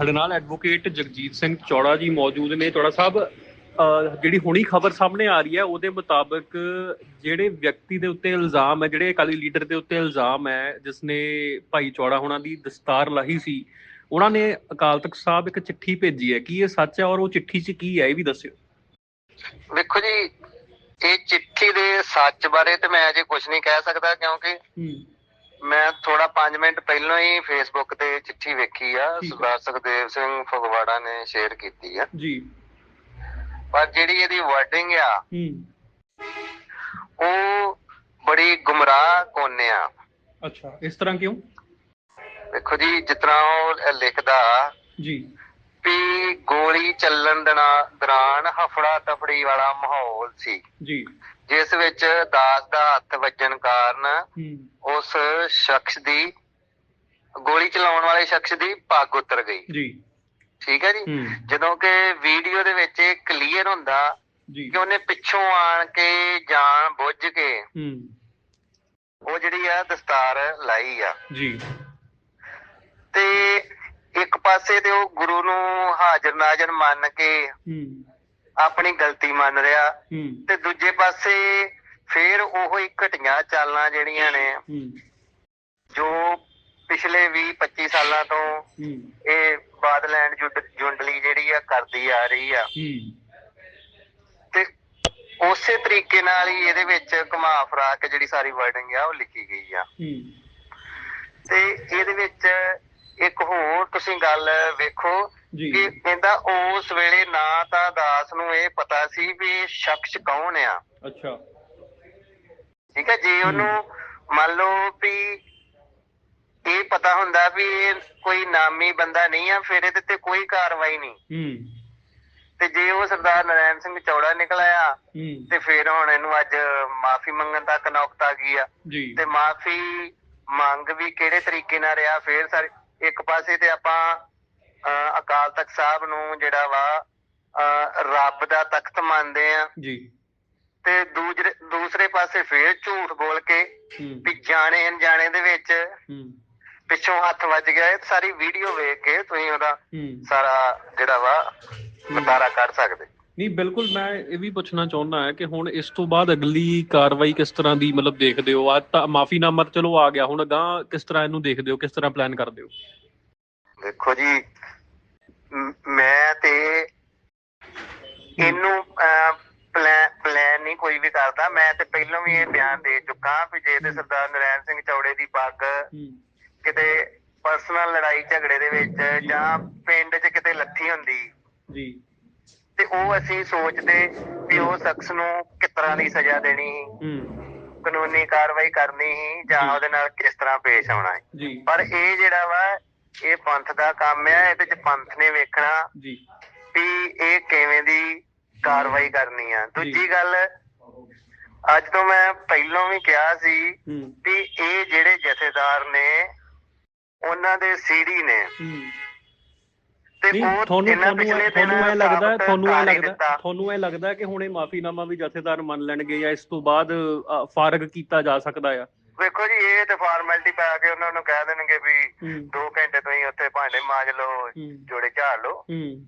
ਸਾਡੇ ਨਾਲ ਐਡਵੋਕੇਟ ਜਗਜੀਤ ਸਿੰਘ ਚੌੜਾ ਜੀ ਮੌਜੂਦ ਨੇ। ਚੌੜਾ ਸਾਹਿਬ ਜਿਹੜੀ ਹੁਣੀ ਖਬਰ ਸਾਹਮਣੇ ਆ ਰਹੀ ਹੈ ਉਹਦੇ ਮੁਤਾਬਕ ਜਿਹੜੇ ਵਿਅਕਤੀ ਦੇ ਉੱਤੇ ਇਲਜ਼ਾਮ ਹੈ ਜਿਹੜੇ ਅਕਾਲੀ ਲੀਡਰ ਦੇ ਉੱਤੇ ਇਲਜ਼ਾਮ ਹੈ ਜਿਸਨੇ ਭਾਈ ਚੌੜਾ ਹੋਣਾ ਦੀ ਦਸਤਾਰ ਲਾਹੀ ਸੀ ਉਹਨਾਂ ਨੇ ਅਕਾਲ ਤਖਤ ਸਾਹਿਬ ਇੱਕ ਚਿੱਠੀ ਭੇਜੀ ਹੈ। ਕੀ ਇਹ ਸੱਚ ਹੈ ਔਰ ਉਹ ਚਿੱਠੀ 'ਚ ਕੀ ਹੈ ਇਹ ਵੀ ਦੱਸਿਓ। ਵੇਖੋ ਜੀ ਇਹ ਚਿੱਠੀ ਦੇ ਸੱਚ ਬਾਰੇ ਤੇ ਮੈਂ ਅਜੇ ਕੁਝ ਨਹੀਂ ਕਹਿ ਸਕਦਾ ਕਿਉਂਕਿ ਮੈਂ ਥੋੜਾ 5 ਮਿੰਟ ਪਹਿਲਾਂ ਹੀ ਫੇਸਬੁੱਕ ਤੇ ਚਿੱਠੀ ਵੇਖੀ ਆ ਠੀਕ ਆ। ਸਰਦਾਰ ਸੁਖਦੇਵ ਸਿੰਘ ਫਗਵਾੜਾ ਨੇ ਸ਼ੇਅਰ ਕੀਤੀ ਆ। ਜੀ। ਪਰ ਜਿਹੜੀ ਇਹਦੀ ਵਰਡਿੰਗ ਆ ਹੂੰ। ਉਹ ਬੜੀ ਗੁੰਮਰਾਹ ਕੋਨੇ ਆ। ਅੱਛਾ ਇਸ ਤਰ੍ਹਾਂ ਕਿਉਂ? ਵੇਖੋ ਜੀ ਜਿਸ ਤਰ੍ਹਾਂ ਉਹ ਲਿਖਦਾ ਜੀ। ਵੀ ਗੋਲੀ ਚੱਲਣ ਦਣਾ- ਦੌਰਾਨ ਹਫੜਾ ਤਫੜੀ ਵਾਲਾ ਮਾਹੌਲ ਸੀ। ਜੀ। ਜਿਸ ਵਿੱਚ ਦਾਸ ਦਾ ਹੱਥ ਵੱਜਣ ਕਾਰਨ ਉਸ ਸ਼ਖਸ ਦੀ ਗੋਲੀ ਚਲਾਉਣ ਵਾਲੇ ਸ਼ਖਸ ਦੀ ਪੱਗ ਉਤਰ ਗਈ। ਜੀ। ਠੀਕ ਹੈ ਜੀ? ਜਦੋਂ ਕਿ ਵੀਡੀਓ ਦੇ ਵਿੱਚ ਇਹ ਕਲੀਅਰ ਹੁੰਦਾ ਕਿ ਉਹਨੇ ਪਿੱਛੋਂ ਆਣ ਕੇ ਜਾਣ ਬੁੱਝ ਕੇ ਉਹ ਜਿਹੜੀ ਆ ਦਸਤਾਰ ਲਾਈ ਆ। ਜੀ। ਤੇ ਇੱਕ ਪਾਸੇ ਤੇ ਉਹ ਗੁਰੂ ਨੂੰ ਹਾਜ਼ਰ ਨਾਜ਼ਰ ਮੰਨ ਕੇ ਆਪਣੀ ਗਲਤੀ ਮੰਨ ਰਿਹਾ। ਤੇ ਦੂਜੇ ਪਾਸੇ ਫੇਰ ਉਹੋ ਹੀ ਘਟੀਆਂ ਚਾਲਾਂ ਜਿਹੜੀਆਂ ਨੇ ਜੋ ਪਿਛਲੇ 20 25 ਸਾਲਾਂ ਤੋਂ ਇਹ ਬਾਦਲੈਂਡ ਜੁੰਡ- ਜੁੰਡਲੀ ਜਿਹੜੀ ਆ ਕਰਦੀ ਆ ਰਹੀ ਆ। ਤੇ ਉਸੇ ਤਰੀਕੇ ਨਾਲ ਹੀ ਇਹਦੇ ਵਿੱਚ ਘੁਮਾ ਫਰਾ ਕੇ ਜਿਹੜੀ ਸਾਰੀ ਵਰਡਿੰਗ ਆ ਉਹ ਲਿਖੀ ਗਈ ਆ। ਤੇ ਇਹਦੇ ਵਿੱਚ ਇੱਕ ਹੋਰ ਤੁਸੀਂ ਗੱਲ ਵੇਖੋ ਕਿ ਕਹਿੰਦਾ ਉਸ ਵੇਲੇ ਨਾ ਤਾਂ ਦਾਸ ਨੂੰ ਇਹ ਪਤਾ ਸੀ ਵੀ ਇਹ ਸ਼ਖਸ ਕੌਣ ਆ। ਅੱਛਾ। ਠੀਕ ਹੈ ਜੇ ਉਹਨੂੰ ਮੰਨ ਲਓ ਵੀ ਇਹ ਪਤਾ ਹੁੰਦਾ ਵੀ ਇਹ ਕੋਈ ਨਾਮੀ ਬੰਦਾ ਨਹੀਂ ਆ ਫਿਰ ਇਹਦੇ ਤੇ ਕੋਈ ਕਾਰਵਾਈ ਨਹੀਂ। ਹੂੰ। ਤੇ ਜੇ ਉਹ ਸਰਦਾਰ ਨਰੈਣ ਸਿੰਘ ਚੌੜਾ ਨਿਕਲ ਆਇਆ ਤੇ ਫਿਰ ਹੁਣ ਇਹਨੂੰ ਅੱਜ ਮਾਫੀ ਮੰਗਣ ਤੱਕ ਨੌਕਤ ਆ ਗਈ ਆ। ਤੇ ਮਾਫੀ ਮੰਗ ਵੀ ਕਿਹੜੇ ਤਰੀਕੇ ਨਾਲ ਰਿਹਾ ਫਿਰ ਸਾਰੇ ਇੱਕ ਪਾਸੇ ਤੇ ਆਪਾਂ ਅਕਾਲ ਤਖਤ ਸਾਹਿਬ ਨੂੰ ਜਿਹੜਾ ਵਾ ਰੱਬ ਦਾ ਤਖਤ ਮੰਨਦੇ ਆ। ਜੀ। ਤੇ ਦੂਜਰੇ ਦੂਸਰੇ ਪਾਸੇ ਫਿਰ ਝੂਠ ਬੋਲ ਕੇ ਵੀ ਜਾਣੇ ਅਣਜਾਣੇ ਦੇ ਵਿੱਚ ਪਿੱਛੋਂ ਹੱਥ ਵੱਜ ਗਿਆ। ਇਹ ਸਾਰੀ ਵੀਡੀਓ ਵੇਖ ਕੇ ਤੁਸੀਂ ਉਹਦਾ ਸਾਰਾ ਜਿਹੜਾ ਵਾ ਨਜ਼ਾਰਾ ਕੱਢ ਸਕਦੇ। ਨਹੀਂ ਬਿਲਕੁਲ ਮੈਂ ਇਹ ਵੀ ਪੁੱਛਣਾ ਚਾਹੁੰਦਾ ਹਾਂ ਕਿ ਹੁਣ ਇਸ ਤੋਂ ਬਾਅਦ ਅਗਲੀ ਕਾਰਵਾਈ ਕਿਸ ਤਰ੍ਹਾਂ ਦੀ ਮਤਲਬ ਦੇਖਦੇ ਹੋ? ਅੱਜ ਤਾਂ ਮਾਫੀਨਾਮਾ ਚਲੋ ਆ ਗਿਆ। ਹੁਣ ਅਗਾਂਹ ਕਿਸ ਤਰ੍ਹਾਂ ਇਹਨੂੰ ਦੇਖਦੇ ਹੋ? ਕਿਸ ਤਰ੍ਹਾਂ ਪਲਾਨ ਕਰਦੇ ਹੋ? ਦੇਖੋ ਜੀ ਮ- ਤੇ ਇਹਨੂੰ ਪਲਾਨ ਪਲਾਨ ਨਹੀਂ ਕੋਈ ਵੀ ਕਰਦਾ। ਮੈਂ ਤੇ ਪਹਿਲਾਂ ਵੀ ਇਹ ਬਿਆਨ ਦੇ ਚੁੱਕਾ ਵੀ ਜੇ ਤੇ ਸਰਦਾਰ ਨਰੈਣ ਸਿੰਘ ਚੌੜੇ ਦੀ ਪੱਗ ਹੂੰ। ਕਿਤੇ ਪਰਸਨਲ ਲੜਾਈ ਝਗੜੇ ਦੇ ਵਿੱਚ ਜਾਂ ਪਿੰਡ 'ਚ ਕਿਤੇ ਲੱਥੀ ਹੁੰਦੀ। ਜੀ। ਤੇ ਉਹ ਅਸੀਂ ਸੋਚਦੇ ਵੀ ਉਹ ਸ਼ਖਸ ਨੂੰ ਕਿਸ ਤਰ੍ਹਾਂ ਦੀ ਸਜ਼ਾ ਦੇਣੀ ਹੂੰ। ਕਾਨੂੰਨੀ ਕਾਰਵਾਈ ਕਰਨੀ ਸੀ ਜਾਂ ਉਹਦੇ ਨਾਲ ਕਿਸ ਤਰ੍ਹਾਂ ਪੇਸ਼ ਆਉਣਾ ਹੈ। ਪਰ ਇਹ ਜਿਹੜਾ ਵਾ ਪੰਥ ਦਾ ਕੰਮ ਹੈ ਇਹਦੇ 'ਚ ਪੰਥ ਨੇ ਵੇਖਣਾ ਜੀ। ਵੀ ਇਹ ਕਿਵੇਂ ਦੀ ਕਾਰਵਾਈ ਕਰਨੀ ਆ। ਦੂਜੀ ਗੱਲ ਅੱਜ ਤੋਂ ਮੈਂ ਪਹਿਲਾਂ ਵੀ ਕਿਹਾ ਸੀ ਵੀ ਇਹ ਜਿਹੜੇ ਜਥੇਦਾਰ ਨੇ ਉਹਨਾਂ ਦੇ ਸੀਡੀ ਨੇ। ਤੇ ਉਹ ਤੁਹਾਨੂੰ ਤੁਹਾਨੂੰ ਇਹ- ਲੱਗਦਾ ਤੁਹਾਨੂੰ ਇਹ ਲੱਗਦਾ। ਤੁਹਾਨੂੰ ਇਹ ਲੱਗਦਾ ਕਿ ਹੁਣ ਇਹ ਮਾਫੀਨਾਮਾ ਵੀ ਜਥੇਦਾਰ ਮੰਨ ਲੈਣਗੇ ਜਾਂ ਇਸ ਤੋਂ ਬਾਅਦ ਫਾਰਗ ਕੀਤਾ ਜਾ ਸਕਦਾ ਆ? ਵੇਖੋ ਜੀ ਇਹ ਤੇ ਫਾਰਮੈਲਿਟੀ ਪਾ ਕੇ ਉਹਨਾਂ ਨੂੰ ਕਹਿ ਦੇਣਗੇ ਵੀ ਹੂੰ। 2 ਘੰਟੇ ਤੁਸੀਂ ਉੱਥੇ ਭਾਂਡੇ ਮਾਂਜ ਲਓ ਹੂੰ। ਜੋੜੇ ਝਾੜ ਲਓ। ਹੂੰ।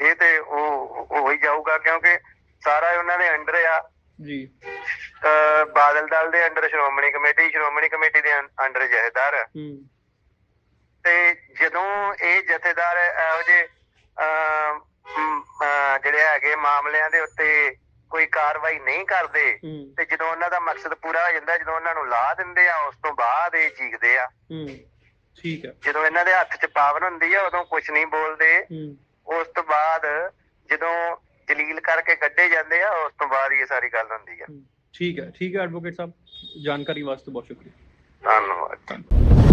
ਇਹ ਤੇ ਉਹ ਉਹ ਹੀ ਜਾਊਗਾ ਕਿਉਂਕਿ ਸਾਰਾ ਉਹਨਾਂ ਦੇ ਅੰਡਰ ਆ। ਜੀ। ਬਾਦਲ ਦਲ ਦੇ under Shiromani committee Shiromani committee ਦੇ ਅੰਡਰ ਜਥੇਦਾਰ। ਹੂੰ। ਤੇ ਜਦੋਂ ਇਹ ਜਥੇਦਾਰ ਇਹੋ ਅਹ, ਜਿਹੜੇ ਹੈਗੇ ਮਾਮਲਿਆਂ ਦੇ ਉੱਤੇ ਕੋਈ ਕਾਰਵਾਈ ਨਹੀਂ ਕਰਦੇ ਤੇ ਜਦੋਂ ਉਹਨਾਂ ਦਾ ਮਕਸਦ ਪੂਰਾ ਹੋ ਜਾਂਦਾ ਜਦੋਂ ਉਹਨਾਂ ਨੂੰ ਲਾ ਦਿੰਦੇ ਆ ਉਸ ਤੋਂ ਬਾਅਦ ਇਹ ਚੀਕਦੇ ਆ। ਹੂੰ ਠੀਕ ਹੈ ਜਦੋਂ ਇਹਨਾਂ ਦੇ ਹੱਥ 'ਚ ਪਾਵਰ ਹੁੰਦੀ ਆ ਉਦੋਂ ਕੁਝ ਨਹੀਂ ਬੋਲਦੇ। ਉਸ ਤੋਂ ਬਾਅਦ ਜਦੋਂ ਜਲੀਲ ਕਰਕੇ ਕੱਢੇ ਜਾਂਦੇ ਆ ਉਸ ਤੋਂ ਬਾਅਦ ਇਹ ਸਾਰੀ ਗੱਲ ਹੁੰਦੀ ਆ। ਠੀਕ ਹੈ ਠੀਕ ਹੈ ਐਡਵੋਕੇਟ ਸਾਹਿਬ ਜਾਣਕਾਰੀ ਵਾਸਤੇ ਬਹੁਤ ਸ਼ੁਕਰੀਆ। ਧੰਨਵਾਦ।